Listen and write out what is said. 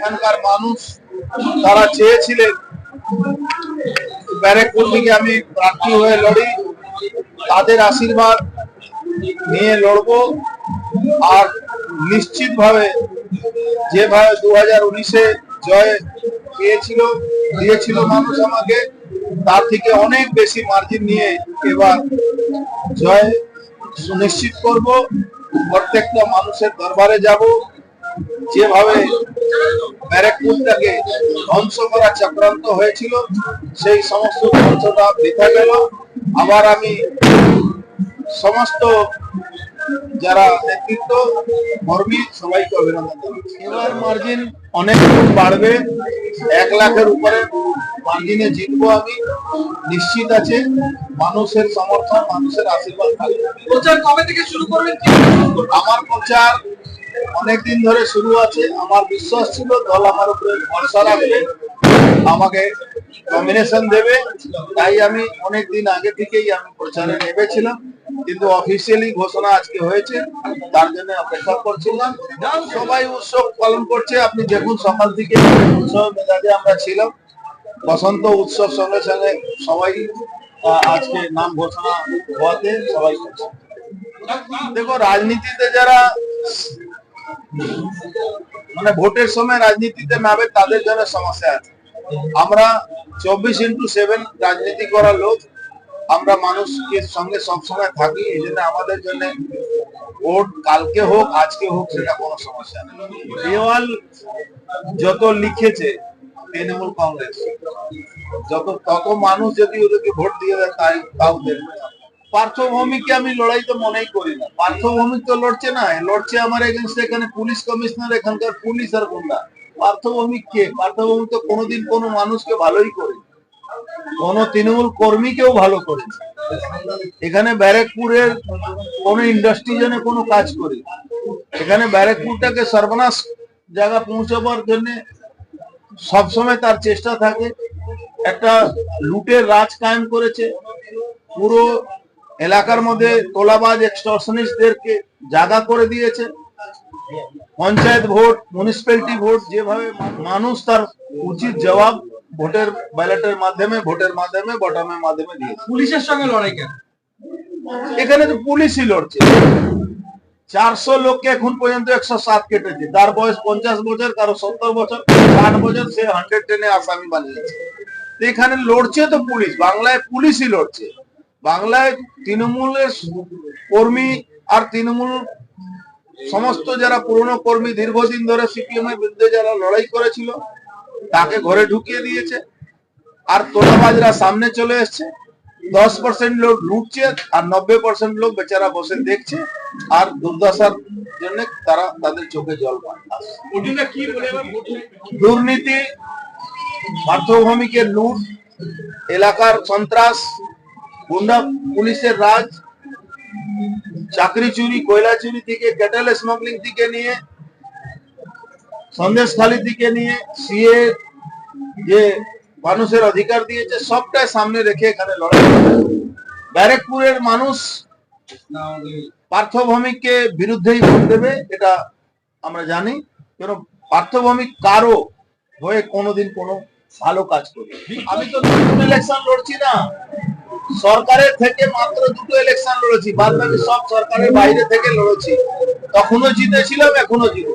এখানকার মানুষ তারা চেয়েছিলেন ব্যারেকপুর থেকে আমি প্রার্থী হয়ে লড়ি, তাদের আশীর্বাদ নিয়ে লড়বো। আর নিশ্চিতভাবে যেভাবে দু হাজার উনিশে জয় পেয়েছিল, দিয়েছিল মানুষ আমাকে, তার থেকে অনেক বেশি মার্জিন নিয়ে এবার জয় সুনিশ্চিত করব। প্রত্যেকটা মানুষের দরবারে যাব। যেভাবে ব্যারেকপুরটাকে ধ্বংস করা চক্রান্ত হয়েছিল। সেই সমস্ত ধ্বংসটা গেল। আবার আমি সমস্ত যারা নেতৃত্ব কর্মী সবাইকে অভিনন্দন জানাচ্ছি এবার মার্জিন অনেক বাড়বে। এক লাখের উপরে মার্জিনে জিতবো আমি। নিশ্চিত আছে মানুষের সমর্থন মানুষের আশীর্বাদ থাকবে। প্রচার কবে থেকে শুরু করবেন? আমার প্রচার অনেকদিন ধরে শুরু আছে। আমার বিশ্বাস ছিল দল আমার উপরে ভরসা রাখবে, আমাকে নমিনেশন দেবে। তাই আমি অনেকদিন আগে থেকেই আমি প্রচারে নেমেছিলাম। কিন্তু অফিসিয়ালি ঘোষণা আজকে হয়েছে, তার জন্য অপেক্ষা করছিলাম। সবাই উৎসব পালন করছে। আপনি দেখুন, সকাল থেকে উৎসব মেজাজে আমরা ছিলাম। বসন্ত উৎসব সঙ্গে সঙ্গে সবাই আজকে নাম ঘোষণা হওয়াতে সবাই দেখো রাজনীতিতে যারা মানে ভোটের সময় রাজনীতিতে নামে তাদের জন্য সমস্যা আছে। আমরা চব্বিশ ইন্টু সেভেন রাজনীতি করা লোক, আমরা মানুষকে সঙ্গে সবসময় থাকি, এই জন্য আমাদের জন্য ভোট কালকে হোক, আজকে হোক, সেটা কোনো সমস্যা নেই। দেওয়াল যত লিখেছে, তৃণমূল কংগ্রেস, যত তত মানুষ যদি ওদেরকে ভোট দিয়ে দেয়, তাই তাও দেখবে পার্থভূমিকে আমি লড়াই তো মনেই করি না। পার্থভূমিক তো লড়ছে না, লড়ছে আমার এগেনস্ট এখানে পুলিশ কমিশনার এখানকার পুলিশ আর গুন্ডা। পার্থভূমিক কে? পার্থভূমিক তো কোনোদিন কোনো মানুষকে ভালোই করে কোন তৃণমূল কর্মীকেও ভালো করে এখানে ব্যারেকপুরের কোন ইন্ডাস্ট্রি জন্য কোনো কাজ করি এখানে ব্যারেকপুরটাকে সর্বনাশ জায়গা পৌঁছাবার জন্য সবসময় তার চেষ্টা থাকে। একটা লুটের রাজ কায়েম করেছে। পুরো এলাকার মধ্যে তোলাবাজ এক্সটর্শনিস্টদেরকে জায়গা করে দিয়েছে। পঞ্চায়েত ভোট মিউনিসিপ্যালিটি ভোট যেভাবে মানুষ তার উচিত জবাব ভোটের ব্যালটের মাধ্যমে ভোটের মাধ্যমে বটমের মাধ্যমে দিয়েছে। পুলিশের সঙ্গে লড়াই কেন? এখানে তো পুলিশই লড়ছে। চারশো লোককে এখন পর্যন্ত একশো সাত কেটেছে। তার বয়স পঞ্চাশ বছর কারও সত্তর বছর। ষাট বছর সে হান্ড্রেড টেনে আসামি বানিয়েছে। এখানে লড়ছে তো পুলিশ। বাংলায় পুলিশই লড়ছে। বাংলায় তৃণমূলের কর্মী আর তৃণমূল সমস্ত যারা পুরনো কর্মী দীর্ঘদিন ধরে সিপিএম এর বিরুদ্ধে যারা লড়াই করেছিল তাকে ঘরে ঢুকিয়ে দিয়েছে। আর তোলাবাজরা সামনে চলে এসছে। দশ পার্সেন্ট লোক লুটছে আর নব্বই পার্সেন্ট লোক বেচারা বসে দেখছে। আর দুর্দশার জন্য তারা তাদের চোখে জল পায় দুর্নীতি পার্থভূমিকের লুট এলাকার সন্ত্রাস গুন্ডা পুলিশের রাজ, চাকরি চুরি, কয়লা চুরি থেকে ক্যাটেল স্মাগলিং থেকে নিয়ে, সন্দেশখালি থেকে নিয়ে, সিএ যে মানুষের অধিকার দিয়েছে, সবটাই সামনে রেখে এখানে লড়াই। ব্যারেকপুরের মানুষ পার্থভৌমিককে বিরুদ্ধেই ভোট দেবে, এটা আমরা জানি। কেন পার্থভৌমিক কারও হয়ে কোনোদিন কোনো ভালো কাজ করি আমি তো ইলেকশন লড়ছি না। সরকারের থেকে মাত্র দুটো ইলেকশন লড়েছি। বাদ বাকি সব সরকারের বাইরে থেকে লড়েছি। তখনও জিতেছিলাম এখনও জিতে